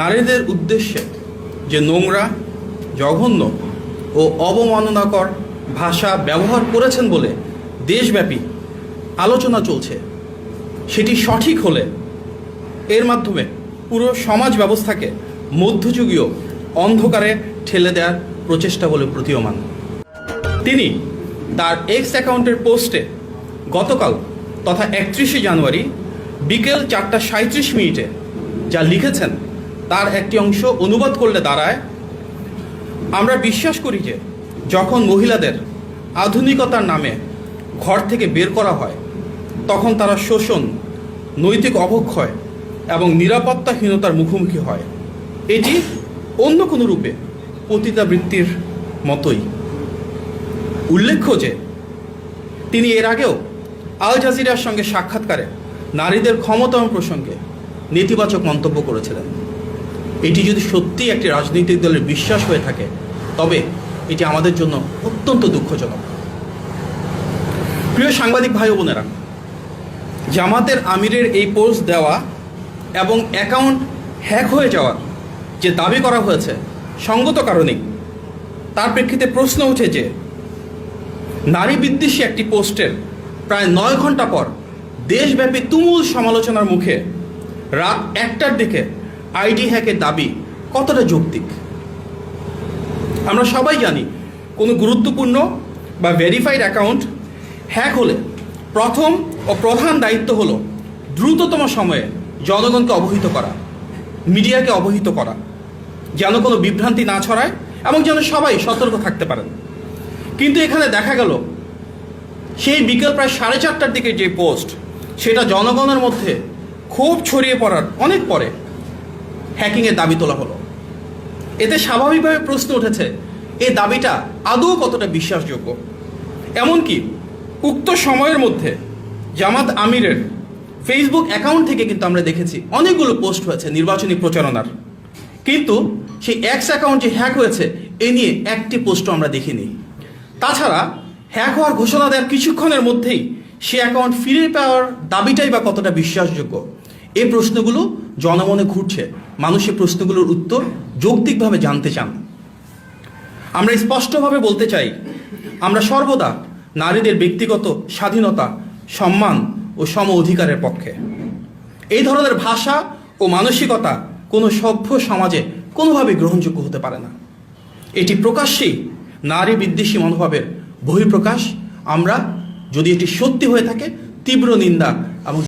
নারীদের উদ্দেশ্যে যে নোংরা, জঘন্য ও অবমাননাকর ভাষা ব্যবহার করেছেন বলে দেশব্যাপী আলোচনা চলছে, সেটি সঠিক হলে এর মাধ্যমে পুরো সমাজ ব্যবস্থাকে মধ্যযুগীয় অন্ধকারে ঠেলে দেওয়ার প্রচেষ্টা বলে প্রতীয়মান। তিনি তার এক্স অ্যাকাউন্টের পোস্টে গতকাল তথা একত্রিশে জানুয়ারি বিকেল চারটা সাঁত্রিশ মিনিটে যা লিখেছেন তার একটি অংশ অনুবাদ করলে দাঁড়ায়। আমরা বিশ্বাস করি যে, যখন মহিলাদের আধুনিকতার নামে ঘর থেকে বের করা হয়, তখন তারা শোষণ, নৈতিক অবক্ষয় এবং নিরাপত্তাহীনতার মুখোমুখি হয়। এটি অন্য কোনো রূপে পতিতাবৃত্তির মতোই। উল্লেখ্য যে, তিনি এর আগেও আল জাজিরার সঙ্গে সাক্ষাৎকারে নারীদের ক্ষমতায়ন প্রসঙ্গে নেতিবাচক মন্তব্য করেছিলেন। এটি যদি সত্যি একটি রাজনৈতিক দলের বিশ্বাস হয়ে থাকে, তবে এটি আমাদের জন্য অত্যন্ত দুঃখজনক। প্রিয় সাংবাদিক ভাই বোনেরা, জামাতের আমিরের এই পোস্ট দেওয়া এবং অ্যাকাউন্ট হ্যাক হয়ে যাওয়ার যে দাবি করা হয়েছে, সঙ্গত কারণেই তার প্রেক্ষিতে প্রশ্ন উঠে যে, নারী বিদ্বেষী একটি পোস্টের প্রায় নয় ঘণ্টা পর দেশব্যাপী তুমুল সমালোচনার মুখে রাত একটার দিকে আইডি হ্যাকের দাবি কতটা যৌক্তিক? আমরা সবাই জানি কোনো গুরুত্বপূর্ণ বা ভেরিফাইড অ্যাকাউন্ট হ্যাক হলে প্রথম ও প্রধান দায়িত্ব হল দ্রুততম সময়ে জনগণকে অবহিত করা, মিডিয়াকে অবহিত করা, যেন কোনো বিভ্রান্তি না ছড়ায় এবং যেন সবাই সতর্ক থাকতে পারেন। কিন্তু এখানে দেখা গেল, সেই বিকেল প্রায় সাড়ে চারটার দিকে যে পোস্ট সেটা জনগণের মধ্যে ক্ষোভ ছড়িয়ে পড়ার অনেক পরে হ্যাকিংয়ের দাবি তোলা হলো। এতে স্বাভাবিকভাবে প্রশ্ন উঠেছে, এই দাবিটা আদৌ কতটা বিশ্বাসযোগ্য? এমনকি উক্ত সময়ের মধ্যে জামাত আমিরের ফেসবুক অ্যাকাউন্ট থেকে কিন্তু আমরা দেখেছি, অনেকগুলো পোস্ট হয়েছে নির্বাচনী প্রচারণার। কিন্তু সেই এক্স অ্যাকাউন্ট যে হ্যাক হয়েছে, এ নিয়ে একটি পোস্টও আমরা দেখিনি। তাছাড়া হ্যাক হওয়ার ঘোষণা দেওয়ার কিছুক্ষণের মধ্যেই সে অ্যাকাউন্ট ফিরে পাওয়ার দাবিটাই বা কতটা বিশ্বাসযোগ্য এই প্রশ্নগুলো জনমনে ঘুরছে। মানুষ এই প্রশ্নগুলোর উত্তর যৌক্তিকভাবে জানতে চান। আমরা স্পষ্টভাবে বলতে চাই, আমরা সর্বদা নারীদের ব্যক্তিগত স্বাধীনতা, সম্মান ও সম অধিকারের পক্ষে। এই ধরনের ভাষা ও মানসিকতা কোনো সভ্য সমাজে কোনোভাবে গ্রহণযোগ্য হতে পারে না। এটি প্রকাশ্যেই নারী বিদ্বেষী মনোভাবের বহিঃপ্রকাশ। আমরা যদি এটি সত্যি হয়ে থাকে, তীব্র নিন্দা